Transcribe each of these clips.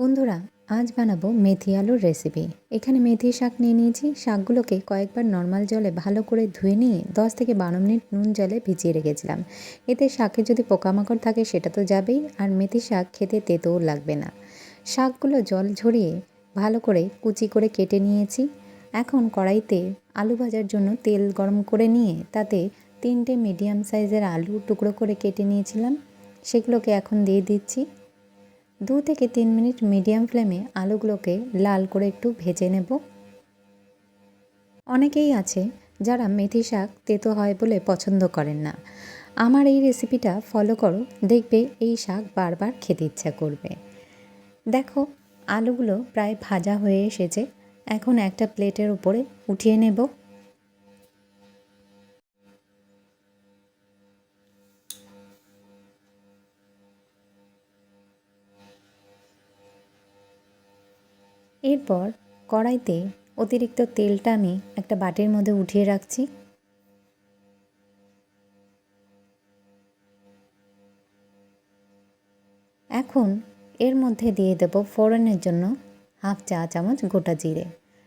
বন্ধুরা, আজ বানাবো মেথি আলুর রেসিপি এখানে মেথি শাক নিয়ে নিয়েছি। শাকগুলোকে কয়েকবার নর্মাল জলে ভালো করে ধুয়ে নিয়ে দশ থেকে বারো মিনিট নুন জলে ভিজিয়ে রেখেছিলাম। এতে শাকে যদি পোকামাকড় থাকে, সেটা তো যাবেই। আর মেথি শাক খেতে তেতেও লাগবে না। শাকগুলো জল ঝরিয়ে ভালো করে কুচি করে কেটে নিয়েছি। এখন কড়াইতে আলু ভাজার জন্য তেল গরম করে নিয়ে তাতে তিনটে মিডিয়াম সাইজের আলু টুকরো করে কেটে নিয়েছিলাম। সেগুলোকে এখন দিয়ে দিচ্ছি। দু থেকে তিন মিনিট মিডিয়াম ফ্লেমে আলুগুলোকে লাল করে একটু ভেজে নেব। অনেকেই আছে যারা মেথি শাক তেতো হয় বলে পছন্দ করেন না। আমার এই রেসিপিটা ফলো করো, দেখবে এই শাক বারবার খেতে ইচ্ছা করবে। দেখো, আলুগুলো প্রায় ভাজা হয়ে এসেছে। এখন একটা প্লেটের উপরে উঠিয়ে নেব। এরপর কড়াইতে অতিরিক্ত তেলটা আমি একটা বাটির মধ্যে উঠিয়ে রাখছি। এখন এর মধ্যে দিয়ে দেব ফোড়নের জন্য হাফ চা চামচ গোটা জিরে।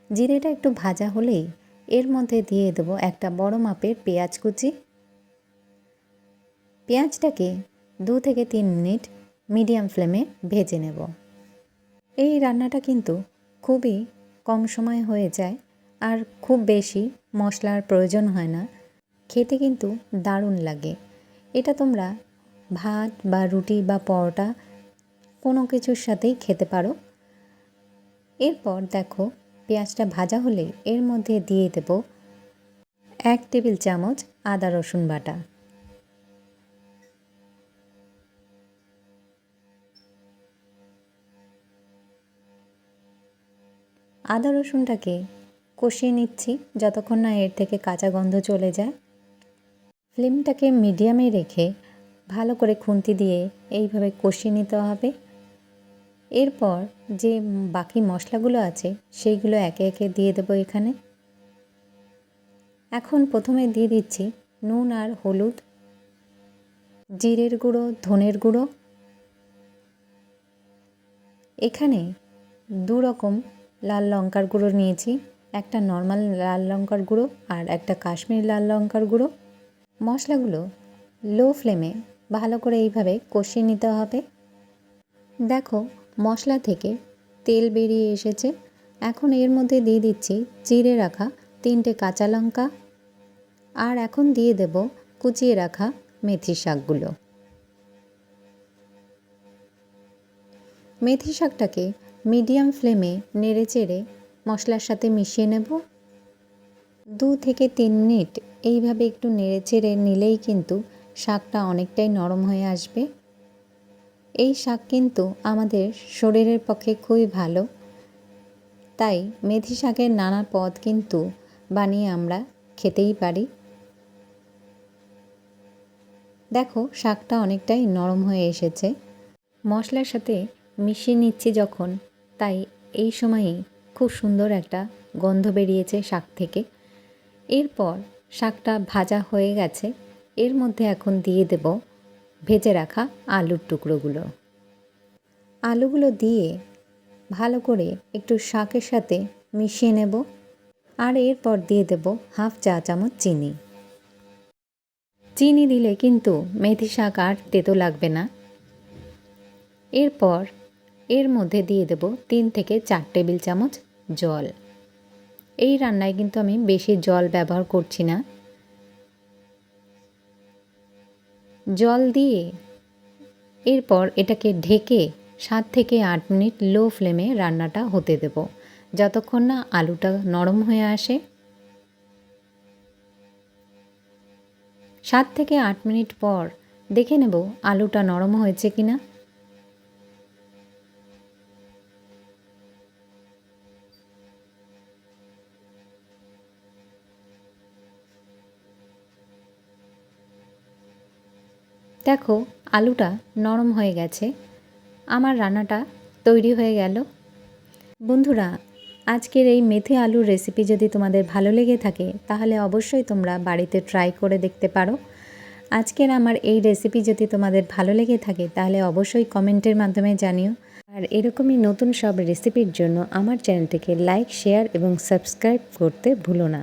জিরেটা একটু ভাজা হলেই এর মধ্যে দিয়ে দেব একটা বড় মাপের পেঁয়াজ কুচি। পেঁয়াজটাকে দু থেকে তিন মিনিট মিডিয়াম ফ্লেমে ভেজে নেব। এই রান্নাটা কিন্তু খুবই কম সময় হয়ে যায় আর খুব বেশি মশলার প্রয়োজন হয় না। খেতে কিন্তু দারুণ লাগে। এটা তোমরা ভাত বা রুটি বা পরোটা কোনো কিছুর সাথেই খেতে পারো। এরপর দেখো পেঁয়াজটা ভাজা হলে এর মধ্যে দিয়ে দেব এক টেবিল চামচ আদা রসুন বাটা। আদা রসুনটাকে কষিয়ে নিচ্ছি যতক্ষণ না এর থেকে কাঁচা গন্ধ চলে যায়। ফ্লেমটাকে মিডিয়ামে রেখে ভালো করে খুন্তি দিয়ে এইভাবে কষিয়ে নিতে হবে। এরপর যে বাকি মশলাগুলো আছে সেইগুলো একে একে দিয়ে দেবো এখানে। এখন প্রথমে দিয়ে দিচ্ছি নুন আর হলুদ, জিরের গুঁড়ো, ধনের গুঁড়ো। এখানে দু রকম লাল লঙ্কার গুঁড়ো নিয়েছি, একটা নর্মাল লাল লঙ্কার গুঁড়ো আর একটা কাশ্মীরি লাল লঙ্কার গুঁড়ো। মশলাগুলো লো ফ্লেমে ভালো করে এইভাবে কষিয়ে নিতে হবে। দেখো, মশলা থেকে তেল বেরিয়ে এসেছে। এখন এর মধ্যে দিয়ে দিচ্ছি চিড়ে রাখা তিনটে কাঁচা লঙ্কা আর এখন দিয়ে দেব কুচিয়ে রাখা মেথি শাকগুলো। মেথি শাকটাকে মিডিয়াম ফ্লেমে নেড়ে চেড়ে মশলার সাথে মিশিয়ে নেব। দু থেকে তিন মিনিট এইভাবে একটু নেড়ে চেড়ে নিলেই কিন্তু শাকটা অনেকটাই নরম হয়ে আসবে। এই শাক কিন্তু আমাদের শরীরের পক্ষে খুবই ভালো। তাই মেথি শাকের নানা পদ কিন্তু বানিয়ে আমরা খেতেই পারি। দেখো, শাকটা অনেকটাই নরম হয়ে এসেছে। মশলার সাথে মিশিয়ে নিচ্ছি যখন তাই এই সময়ই খুব সুন্দর একটা গন্ধ বেরিয়েছে শাক থেকে। এরপর শাকটা ভাজা হয়ে গেছে। এর মধ্যে এখন দিয়ে দেব ভেজে রাখা আলুর টুকরোগুলো। আলুগুলো দিয়ে ভালো করে একটু শাকের সাথে মিশিয়ে নেব আর এরপর দিয়ে দেব হাফ চা চামচ চিনি। চিনি দিলে কিন্তু মেথি শাক আর তেতো লাগবে না। এরপর এর মধ্যে দিয়ে দেব তিন থেকে চার টেবিল চামচ জল। এই রান্নায় কিন্তু আমি বেশি জল ব্যবহার করছি না। জল দিয়ে এরপর এটাকে ঢেকে সাত থেকে আট মিনিট লো ফ্লেমে রান্নাটা হতে দেব। যতক্ষণ না আলুটা নরম হয়ে আসে। সাত থেকে আট মিনিট পর দেখে নেব আলুটা নরম হয়েছে কিনা। দেখো, আলুটা নরম হয়ে গেছে। আমার রান্নাটা তৈরি হয়ে গেল। বন্ধুরা, আজকের এই মেথি আলুর রেসিপি যদি তোমাদের ভালো লেগে থাকে, তাহলে অবশ্যই তোমরা বাড়িতে ট্রাই করে দেখতে পারো। আজকের আমার এই রেসিপি যদি তোমাদের ভালো লেগে থাকে, তাহলে অবশ্যই কমেন্টের মাধ্যমে জানিও। আর এরকমই নতুন সব রেসিপির জন্য আমার চ্যানেলটিকে লাইক শেয়ার এবং সাবস্ক্রাইব করতে ভুলো না।